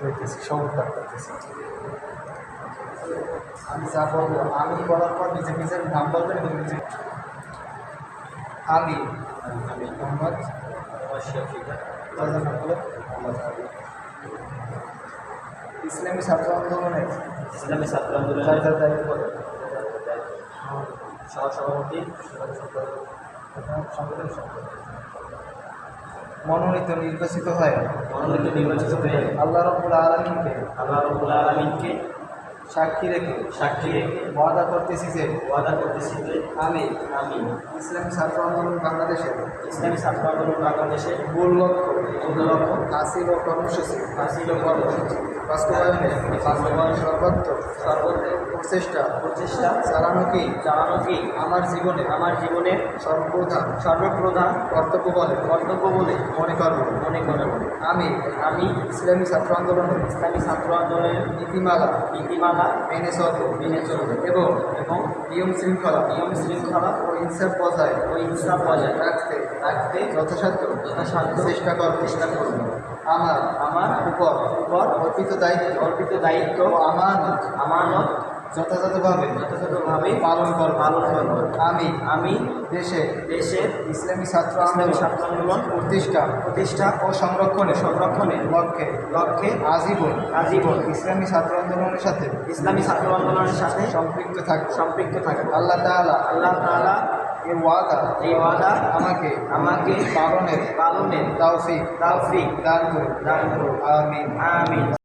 হইতেছি সমর্থন করতেছি আমি যা বলব আমি বলার পর নিজে নিজের নাম বলবেন এবং নিজে আমি আমি মোহাম্মদ ইসলামী ছাত্র আন্দোলনের ইসলামী ছাত্র আন্দোলনের দায়িত্ব সহসভাপতি সংগঠন সম্পাদক। মনোনীত নির্বাচিত হয়। মনোনীত নির্বাচিত হয়ে আল্লাহ রব্বুল আলমীকে আল্লাহ রব্বুল আলমিনকে সাক্ষী রেখে সাক্ষী রেখে ওয়াদা করতেছি যে ওয়াদা করতেছি যে আমি আমি ইসলামী ছাত্র আন্দোলন বাংলাদেশের ইসলামী ছাত্র আন্দোলন বাংলাদেশের মূল লক্ষ্য মূল লক্ষ্য হাসিল ও কর্মসূচি। হাসিল ও কর্মসূচি। বাস্তবায়নে বাস্তবায়ন সর্বত্র সর্বত্র প্রচেষ্টা। প্রচেষ্টা। চালানোকেই চালানোকে আমার জীবনে। আমার জীবনের সর্বপ্রধান। সর্বপ্রধান। কর্তব্য বলে? কর্তব্য বলে? মনে করব মনে করেন আমি আমি ইসলামী ছাত্র আন্দোলনের ইসলামী ছাত্র আন্দোলনের নীতিমালা নীতিমালা মেনে চলব। মেনে চলব। এবং এবং নিয়ম শৃঙ্খলা নিয়ম শৃঙ্খলা ও ইনসাফ বজায় ও ইনসাফ বজায় রাখতে রাখতে যথাসাধ্য যথাসাধ্য চেষ্টা করব চেষ্টা করব। আমার আমার উপর উপর অর্পিত দায়িত্ব অর্পিত দায়িত্ব আমানত আমানত যথাযথভাবে যথাযথভাবে পালন করব। পালন করব। আমি আমি দেশে দেশের ইসলামী ছাত্র আন্দোলন ছাত্র আন্দোলন প্রতিষ্ঠা প্রতিষ্ঠা ও সংরক্ষণে সংরক্ষণে লক্ষ্যে লক্ষ্যে আজীবন আজীবন ইসলামী ছাত্র আন্দোলনের সাথে ইসলামী ছাত্র আন্দোলনের সাথে সম্পৃক্ত থাকবে। সম্পৃক্ত থাকবে। আল্লাহ তাআলা আল্লাহ তাআলা এর ওয়াদা এই ওয়াদা আমাকে আমাকে পালনের পালনের তৌফিক তাওফিক দান করুন। দান করুন। আমিন। আমিন।